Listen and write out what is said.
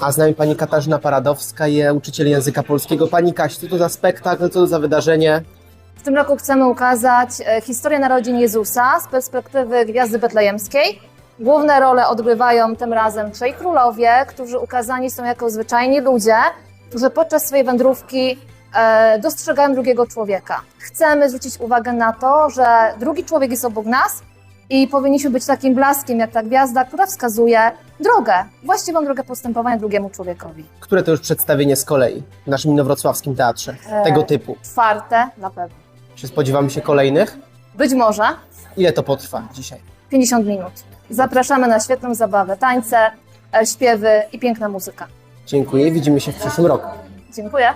A z nami pani Katarzyna Paradowska, je uczyciel języka polskiego. Pani Kaś, co to za spektakl, co to za wydarzenie? W tym roku chcemy ukazać e, historię narodzin Jezusa z perspektywy Gwiazdy Betlejemskiej. Główne role odgrywają tym razem trzej królowie, którzy ukazani są jako zwyczajni ludzie, którzy podczas swojej wędrówki e, dostrzegają drugiego człowieka. Chcemy zwrócić uwagę na to, że drugi człowiek jest obok nas i powinniśmy być takim blaskiem, jak ta gwiazda, która wskazuje drogę, właściwą drogę postępowania drugiemu człowiekowi. Które to już przedstawienie z kolei w naszym inowrocławskim teatrze E. tego typu? Czwarte na pewno. Czy spodziewamy się kolejnych? Być może Ile to potrwa dzisiaj? 50 minut. Zapraszamy na świetną zabawę, tańce, e, śpiewy i piękna muzyka. Dziękuję widzimy się w przyszłym roku. Dziękuję.